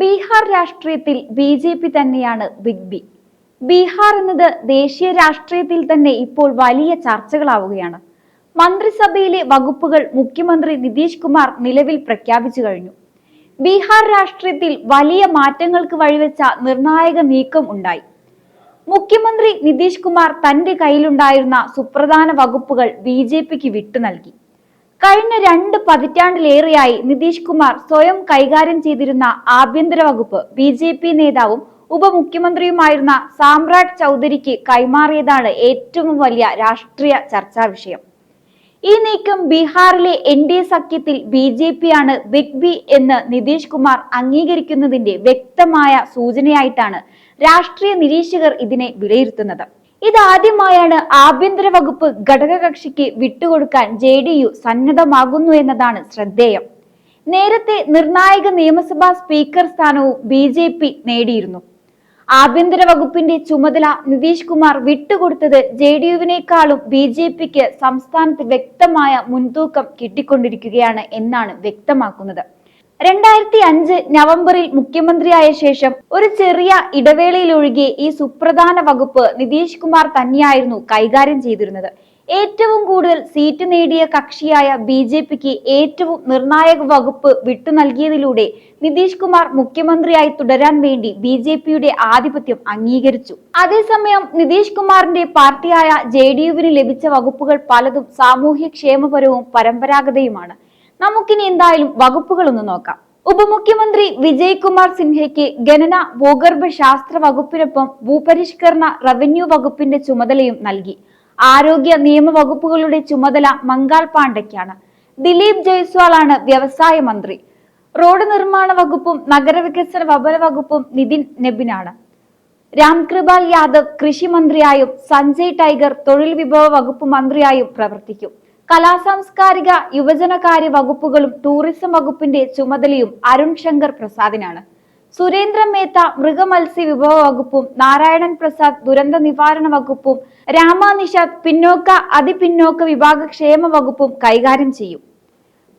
ബീഹാർ രാഷ്ട്രീയത്തിൽ B J P തന്നെയാണ് big B. Bihar എന്നത് ദേശീയ രാഷ്ട്രീയത്തിൽ തന്നെ ഇപ്പോൾ വലിയ ചർച്ചകളാവുകയാണ്. മന്ത്രിസഭയിലെ വകുപ്പുകൾ മുഖ്യമന്ത്രി നിതീഷ് കുമാർ നിലവിൽ പ്രഖ്യാപിച്ചു കഴിഞ്ഞു. ബീഹാർ രാഷ്ട്രീയത്തിൽ വലിയ മാറ്റങ്ങൾക്ക് വഴിവെച്ച നിർണായക നീക്കം ഉണ്ടായി. മുഖ്യമന്ത്രി നിതീഷ് കുമാർ തന്റെ കയ്യിലുണ്ടായിരുന്ന സുപ്രധാന വകുപ്പുകൾ ബി ജെ പിക്ക് വിട്ടു നൽകി. കഴിഞ്ഞ രണ്ട് പതിറ്റാണ്ടിലേറെയായി നിതീഷ് കുമാർ സ്വയം കൈകാര്യം ചെയ്തിരുന്ന ആഭ്യന്തര വകുപ്പ് ബി ജെ പി നേതാവും ഉപമുഖ്യമന്ത്രിയുമായിരുന്ന സാമ്രാട്ട് ചൗധരിക്ക് കൈമാറിയതാണ് ഏറ്റവും വലിയ രാഷ്ട്രീയ ചർച്ചാ വിഷയം. ഈ നീക്കം ബീഹാറിലെ എൻ ഡി എ സഖ്യത്തിൽ ബി ജെ പി ആണ് ബിഗ് ബി എന്ന് നിതീഷ് കുമാർ അംഗീകരിക്കുന്നതിന്റെ വ്യക്തമായ സൂചനയായിട്ടാണ് രാഷ്ട്രീയ നിരീക്ഷകർ ഇതിനെ വിലയിരുത്തുന്നത്. ഇതാദ്യമായാണ് ആഭ്യന്തര വകുപ്പ് ഘടകകക്ഷിക്ക് വിട്ടുകൊടുക്കാൻ ജെ ഡി യു സന്നദ്ധമാകുന്നു എന്നതാണ് ശ്രദ്ധേയം. നേരത്തെ നിർണായക നിയമസഭാ സ്പീക്കർ സ്ഥാനവും ബി ജെ പി നേടിയിരുന്നു. ആഭ്യന്തര വകുപ്പിന്റെ ചുമതല നിതീഷ് കുമാർ വിട്ടുകൊടുത്തത് ജെ ഡി യുവിനേക്കാളും ബി ജെ പിക്ക് സംസ്ഥാനത്ത് വ്യക്തമായ മുൻതൂക്കം കിട്ടിക്കൊണ്ടിരിക്കുകയാണ് എന്നാണ് വ്യക്തമാക്കുന്നത്. രണ്ടായിരത്തി അഞ്ച് നവംബറിൽ മുഖ്യമന്ത്രിയായ ശേഷം ഒരു ചെറിയ ഇടവേളയിലൊഴികെ ഈ സുപ്രധാന വകുപ്പ് നിതീഷ് കുമാർ തന്നെയായിരുന്നു കൈകാര്യം ചെയ്തിരുന്നത്. ഏറ്റവും കൂടുതൽ സീറ്റ് നേടിയ കക്ഷിയായ ബി ജെ പിക്ക് ഏറ്റവും നിർണായക വകുപ്പ് വിട്ടു നൽകിയതിലൂടെ നിതീഷ് കുമാർ മുഖ്യമന്ത്രിയായി തുടരാൻ വേണ്ടി ബി ജെ പിയുടെ ആധിപത്യം അംഗീകരിച്ചു. അതേസമയം നിതീഷ് കുമാറിന്റെ പാർട്ടിയായ ജെ ഡി യുവിന് ലഭിച്ച വകുപ്പുകൾ പലതും സാമൂഹ്യക്ഷേമപരവും പരമ്പരാഗതയുമാണ്. നമുക്കിനി എന്തായാലും വകുപ്പുകൾ ഒന്ന് നോക്കാം. ഉപമുഖ്യമന്ത്രി വിജയ്കുമാർ സിൻഹയ്ക്ക് ഗണന ഭൂഗർഭ ശാസ്ത്ര വകുപ്പിനൊപ്പം ഭൂപരിഷ്കരണ റവന്യൂ വകുപ്പിന്റെ ചുമതലയും നൽകി. ആരോഗ്യ നിയമ വകുപ്പുകളുടെ ചുമതല മംഗാൾ പാണ്ഡയ്ക്കാണ്. ദിലീപ് ജയ്സ്വാൾ ആണ് വ്യവസായ മന്ത്രി. റോഡ് നിർമ്മാണ വകുപ്പും നഗരവികസന വപന വകുപ്പും നിതിൻ നെബിനാണ്. രാംകൃപാൽ യാദവ് കൃഷി മന്ത്രിയായും സഞ്ജയ് ടൈഗർ തൊഴിൽ വിഭവ വകുപ്പ് മന്ത്രിയായും പ്രവർത്തിക്കും. കലാസാംസ്കാരിക യുവജനകാര്യ വകുപ്പുകളും ടൂറിസം വകുപ്പിന്റെ ചുമതലയും അരുൺ ശങ്കർ പ്രസാദിനാണ്. സുരേന്ദ്ര മേത്ത മൃഗമത്സ്യ വിഭവ വകുപ്പും നാരായണൻ പ്രസാദ് ദുരന്ത നിവാരണ വകുപ്പും രാമാനിഷാദ് പിന്നോക്ക അതിപിന്നോക്ക വിഭാഗ ക്ഷേമ വകുപ്പും കൈകാര്യം ചെയ്യും.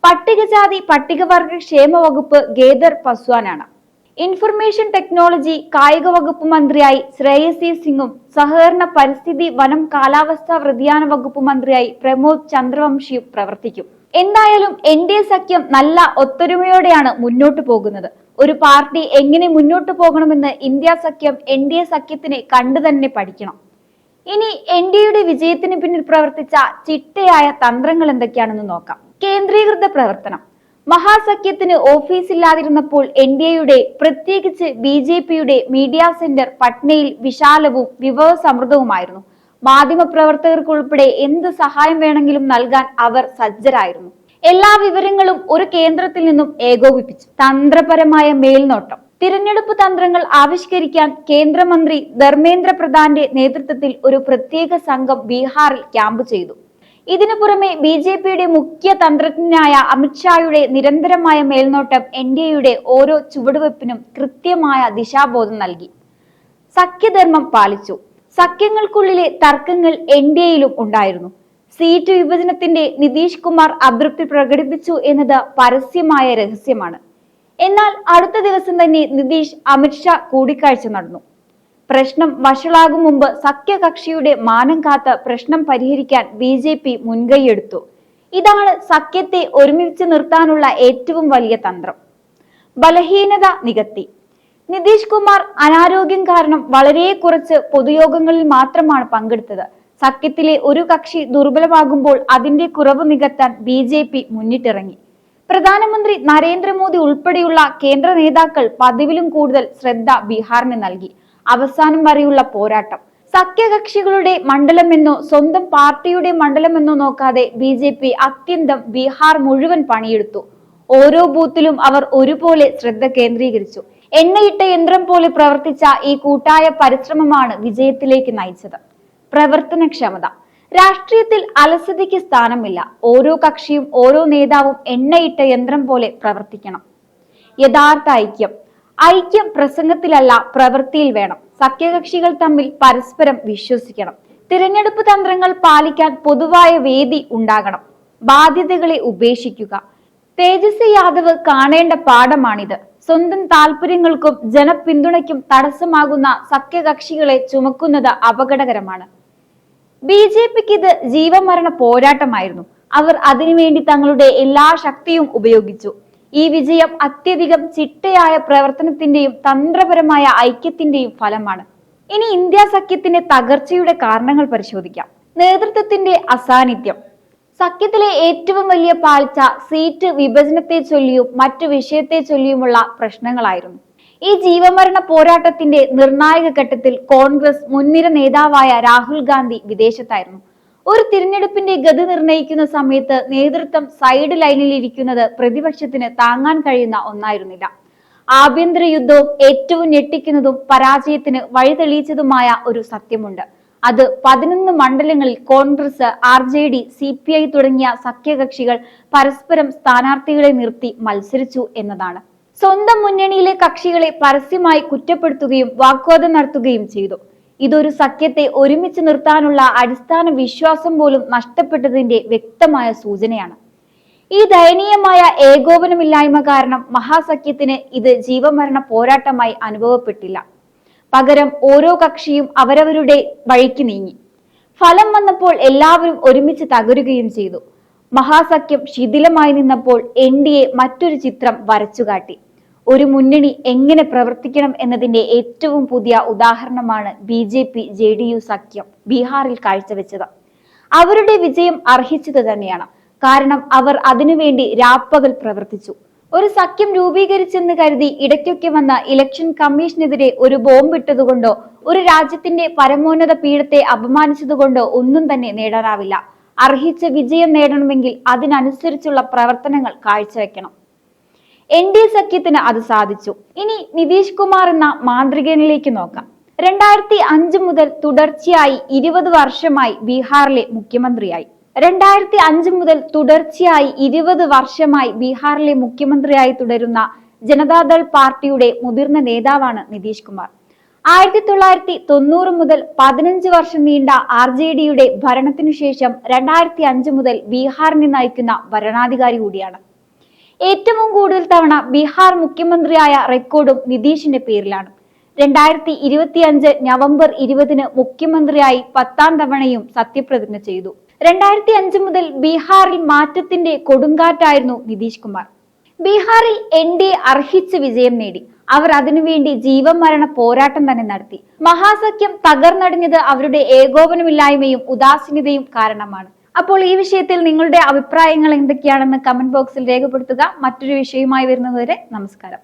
പട്ടികജാതി പട്ടികവർഗ ക്ഷേമ വകുപ്പ് ഗേദർ പസ്വാനാണ്. ഇൻഫർമേഷൻ ടെക്നോളജി കായിക വകുപ്പ് മന്ത്രിയായി ശ്രേയസി സിംഗും സഹകരണ പരിസ്ഥിതി വനം കാലാവസ്ഥാ വ്യതിയാന വകുപ്പ് മന്ത്രിയായി പ്രമോദ് ചന്ദ്രവംശിയും പ്രവർത്തിക്കും. എന്തായാലും എൻ ഡി എ സഖ്യം നല്ല ഒത്തൊരുമയോടെയാണ് മുന്നോട്ടു പോകുന്നത്. ഒരു പാർട്ടി എങ്ങനെ മുന്നോട്ടു പോകണമെന്ന് ഇന്ത്യ സഖ്യം എൻ ഡി എ സഖ്യത്തിനെ കണ്ടു തന്നെ പഠിക്കണം. ഇനി എൻ ഡി എയുടെ വിജയത്തിന് പിന്നിൽ പ്രവർത്തിച്ച ചിട്ടയായ തന്ത്രങ്ങൾ എന്തൊക്കെയാണെന്ന് നോക്കാം. കേന്ദ്രീകൃത പ്രവർത്തനം. മഹാസഖ്യത്തിന് ഓഫീസില്ലാതിരുന്നപ്പോൾ എൻ ഡി എയുടെ പ്രത്യേകിച്ച് ബി ജെ പിയുടെ മീഡിയ സെന്റർ പട്നയിൽ വിശാലവും വിഭവസമൃദ്ധവുമായിരുന്നു. മാധ്യമപ്രവർത്തകർക്കുൾപ്പെടെ എന്ത് സഹായം വേണമെങ്കിലും നൽകാൻ അവർ സജ്ജരായിരുന്നു. എല്ലാ വിവരങ്ങളും ഒരു കേന്ദ്രത്തിൽ നിന്നും ഏകോപിപ്പിച്ചു. തന്ത്രപരമായ മേൽനോട്ടം. തിരഞ്ഞെടുപ്പ് തന്ത്രങ്ങൾ ആവിഷ്കരിക്കാൻ കേന്ദ്രമന്ത്രി ധർമ്മേന്ദ്ര പ്രധാന്റെ നേതൃത്വത്തിൽ ഒരു പ്രത്യേക സംഘം ബീഹാറിൽ ക്യാമ്പ് ചെയ്തു. ഇതിനു പുറമെ ബി ജെ പിയുടെ മുഖ്യ തന്ത്രജ്ഞനായ അമിത്ഷായുടെ നിരന്തരമായ മേൽനോട്ടം എൻ ഡി എയുടെ ഓരോ ചുവടുവെപ്പിനും കൃത്യമായ ദിശാബോധം നൽകി. സഖ്യധർമ്മം പാലിച്ചു. സഖ്യങ്ങൾക്കുള്ളിലെ തർക്കങ്ങൾ എൻ ഡി എയിലും ഉണ്ടായിരുന്നു. സീറ്റ് വിഭജനത്തിന്റെ നിതീഷ് കുമാർ അതൃപ്തി പ്രകടിപ്പിച്ചു എന്നത് പരസ്യമായ രഹസ്യമാണ്. എന്നാൽ അടുത്ത ദിവസം തന്നെ നിതീഷ് അമിത്ഷാ കൂടിക്കാഴ്ച നടന്നു. പ്രശ്നം വഷളാകും മുമ്പ് സഖ്യകക്ഷിയുടെ മാനം കാത്ത് പ്രശ്നം പരിഹരിക്കാൻ ബി ജെ പി മുൻകൈയെടുത്തു. ഇതാണ് സഖ്യത്തെ ഒരുമിച്ച് നിർത്താനുള്ള ഏറ്റവും വലിയ തന്ത്രം. ബലഹീനത നികത്തി. നിതീഷ് കുമാർ അനാരോഗ്യം കാരണം വളരെ കുറച്ച് പൊതുയോഗങ്ങളിൽ മാത്രമാണ് പങ്കെടുത്തത്. സഖ്യത്തിലെ ഒരു കക്ഷി ദുർബലമാകുമ്പോൾ അതിന്റെ കുറവ് നികത്താൻ ബി ജെ പി മുന്നിട്ടിറങ്ങി. പ്രധാനമന്ത്രി നരേന്ദ്രമോദി ഉൾപ്പെടെയുള്ള കേന്ദ്ര നേതാക്കൾ പതിവിലും കൂടുതൽ ശ്രദ്ധ ബീഹാറിന് നൽകി. അവസാനം വരെയുള്ള പോരാട്ടം. സഖ്യകക്ഷികളുടെ മണ്ഡലമെന്നോ സ്വന്തം പാർട്ടിയുടെ മണ്ഡലമെന്നോ നോക്കാതെ ബി ജെ പി അത്യന്തം ബീഹാർ മുഴുവൻ പണിയെടുത്തു. ഓരോ ബൂത്തിലും അവർ ഒരുപോലെ ശ്രദ്ധ കേന്ദ്രീകരിച്ചു. എണ്ണയിട്ട യന്ത്രം പോലെ പ്രവർത്തിച്ച ഈ കൂട്ടായ പരിശ്രമമാണ് വിജയത്തിലേക്ക് നയിച്ചത്. പ്രവർത്തനക്ഷമത. രാഷ്ട്രീയത്തിൽ അലസതയ്ക്ക് സ്ഥാനമില്ല. ഓരോ കക്ഷിയും ഓരോ നേതാവും എണ്ണയിട്ട യന്ത്രം പോലെ പ്രവർത്തിക്കണം. യഥാർത്ഥ ഐക്യം. ഐക്യം പ്രസംഗത്തിലല്ല പ്രവൃത്തിയിൽ വേണം. സഖ്യകക്ഷികൾ തമ്മിൽ പരസ്പരം വിശ്വസിക്കണം. തിരഞ്ഞെടുപ്പ് തന്ത്രങ്ങൾ പാലിക്കാൻ പൊതുവായ വേദി ഉണ്ടാകണം. ബാധ്യതകളെ ഉപേക്ഷിക്കുക. തേജസ്വി യാദവ് കാണേണ്ട പാഠമാണിത്. സ്വന്തം താല്പര്യങ്ങൾക്കും ജനപിന്തുണയ്ക്കും തടസ്സമാകുന്ന സഖ്യകക്ഷികളെ ചുമക്കുന്നത് അപകടകരമാണ്. ബി ജെ പിക്ക് ഇത് ജീവമരണ പോരാട്ടമായിരുന്നു. അവർ അതിനുവേണ്ടി തങ്ങളുടെ എല്ലാ ശക്തിയും ഉപയോഗിച്ചു. ഈ വിജയം അത്യധികം ചിട്ടയായ പ്രവർത്തനത്തിന്റെയും തന്ത്രപരമായ ഐക്യത്തിന്റെയും ഫലമാണ്. ഇനി ഇന്ത്യ സഖ്യത്തിന്റെ തകർച്ചയുടെ കാരണങ്ങൾ പരിശോധിക്കാം. നേതൃത്വത്തിന്റെ അസാന്നിധ്യം. സഖ്യത്തിലെ ഏറ്റവും വലിയ പാളിച്ച സീറ്റ് വിഭജനത്തെ ചൊല്ലിയും മറ്റു വിഷയത്തെ ചൊല്ലിയുമുള്ള പ്രശ്നങ്ങളായിരുന്നു. ഈ ജീവമരണ പോരാട്ടത്തിന്റെ നിർണായക ഘട്ടത്തിൽ കോൺഗ്രസ് മുൻനിര നേതാവായ രാഹുൽ ഗാന്ധി വിദേശത്തായിരുന്നു. ഒരു തിരഞ്ഞെടുപ്പിന്റെ ഗതി നിർണയിക്കുന്ന സമയത്ത് നേതൃത്വം സൈഡ് ലൈനിൽ ഇരിക്കുന്നത് പ്രതിപക്ഷത്തിന് താങ്ങാൻ കഴിയുന്ന ഒന്നായിരുന്നില്ല. ആഭ്യന്തര യുദ്ധവും ഏറ്റവും ഞെട്ടിക്കുന്നതും പരാജയത്തിന് വഴിതെളിയിച്ചതുമായ ഒരു സത്യമുണ്ട്. അത് പതിനൊന്ന് മണ്ഡലങ്ങളിൽ Congress R J D C P I തുടങ്ങിയ സഖ്യകക്ഷികൾ പരസ്പരം സ്ഥാനാർത്ഥികളെ നിർത്തി മത്സരിച്ചു എന്നതാണ്. സ്വന്തം മുന്നണിയിലെ കക്ഷികളെ പരസ്യമായി കുറ്റപ്പെടുത്തുകയും വാഗ്വാദം നടത്തുകയും ചെയ്തു. ഇതൊരു സഖ്യത്തെ ഒരുമിച്ച് നിർത്താനുള്ള അടിസ്ഥാന വിശ്വാസം പോലും നഷ്ടപ്പെട്ടതിന്റെ വ്യക്തമായ സൂചനയാണ്. ഈ ദയനീയമായ ഏകോപനമില്ലായ്മ കാരണം മഹാസഖ്യത്തിന് ഇത് ജീവമരണ പോരാട്ടമായി അനുഭവപ്പെട്ടില്ല. പകരം ഓരോ കക്ഷിയും അവരവരുടെ വഴിക്ക് നീങ്ങി. ഫലം വന്നപ്പോൾ എല്ലാവരും ഒരുമിച്ച് തകരുകയും ചെയ്തു. മഹാസഖ്യം ശിഥിലമായി നിന്നപ്പോൾ എൻ മറ്റൊരു ചിത്രം വരച്ചുകാട്ടി. ഒരു മുന്നണി എങ്ങനെ പ്രവർത്തിക്കണം എന്നതിന്റെ ഏറ്റവും പുതിയ ഉദാഹരണമാണ് B J P J D U സഖ്യം ബീഹാറിൽ കാഴ്ചവെച്ചത്. അവരുടെ വിജയം അർഹിച്ചത് തന്നെയാണ്. കാരണം അവർ അതിനുവേണ്ടി രാപ്പകൽ പ്രവർത്തിച്ചു. ഒരു സഖ്യം രൂപീകരിച്ചെന്ന് കരുതി ഇടയ്ക്കൊക്കെ വന്ന ഇലക്ഷൻ കമ്മീഷനെതിരെ ഒരു ബോംബിട്ടതുകൊണ്ടോ ഒരു രാജ്യത്തിന്റെ പരമോന്നത പീഠത്തെ അപമാനിച്ചതുകൊണ്ടോ ഒന്നും തന്നെ നേടാനാവില്ല. അർഹിച്ച വിജയം നേടണമെങ്കിൽ അതിനനുസരിച്ചുള്ള പ്രവർത്തനങ്ങൾ കാഴ്ചവെക്കണം. എൻ ഡി എ സഖ്യത്തിന് അത് സാധിച്ചു. ഇനി നിതീഷ് കുമാർ എന്ന മാന്ത്രികനിലേക്ക് നോക്കാം. രണ്ടായിരത്തി അഞ്ച് മുതൽ തുടർച്ചയായി ഇരുപത് വർഷമായി ബീഹാറിലെ മുഖ്യമന്ത്രിയായി. രണ്ടായിരത്തി അഞ്ച് മുതൽ തുടർച്ചയായി ഇരുപത് വർഷമായി ബീഹാറിലെ മുഖ്യമന്ത്രിയായി തുടരുന്ന ജനതാദൾ പാർട്ടിയുടെ മുതിർന്ന നേതാവാണ് നിതീഷ് കുമാർ. ആയിരത്തി തൊള്ളായിരത്തി തൊണ്ണൂറ് മുതൽ പതിനഞ്ച് വർഷം നീണ്ട ആർ ജെ ഡിയുടെ ഭരണത്തിനു ശേഷം രണ്ടായിരത്തി അഞ്ച് മുതൽ ബീഹാറിനെ നയിക്കുന്ന ഭരണാധികാരി കൂടിയാണ്. ഏറ്റവും കൂടുതൽ തവണ ബീഹാർ മുഖ്യമന്ത്രിയായ റെക്കോർഡും നിതീഷിന്റെ പേരിലാണ്. രണ്ടായിരത്തി ഇരുപത്തിയഞ്ച് നവംബർ ഇരുപതിന് മുഖ്യമന്ത്രിയായി പത്താം തവണയും സത്യപ്രതിജ്ഞ ചെയ്തു. രണ്ടായിരത്തി അഞ്ച് മുതൽ ബീഹാറിൽ മാറ്റത്തിന്റെ കൊടുങ്കാറ്റായിരുന്നു നിതീഷ് കുമാർ. ബീഹാറിൽ എൻ ഡി അർഹിച്ച വിജയം നേടി. അവർ അതിനുവേണ്ടി ജീവൻ മരണ പോരാട്ടം തന്നെ നടത്തി. മഹാസഖ്യം തകർന്നടിഞ്ഞത് അവരുടെ ഏകോപനമില്ലായ്മയും ഉദാസീനതയും കാരണമാണ്. അപ്പോൾ ഈ വിഷയത്തിൽ നിങ്ങളുടെ അഭിപ്രായങ്ങൾ എന്തൊക്കെയാണെന്ന് കമന്റ് ബോക്സിൽ രേഖപ്പെടുത്തുക. മറ്റൊരു വിഷയവുമായി വരുന്നതുവരെ നമസ്കാരം.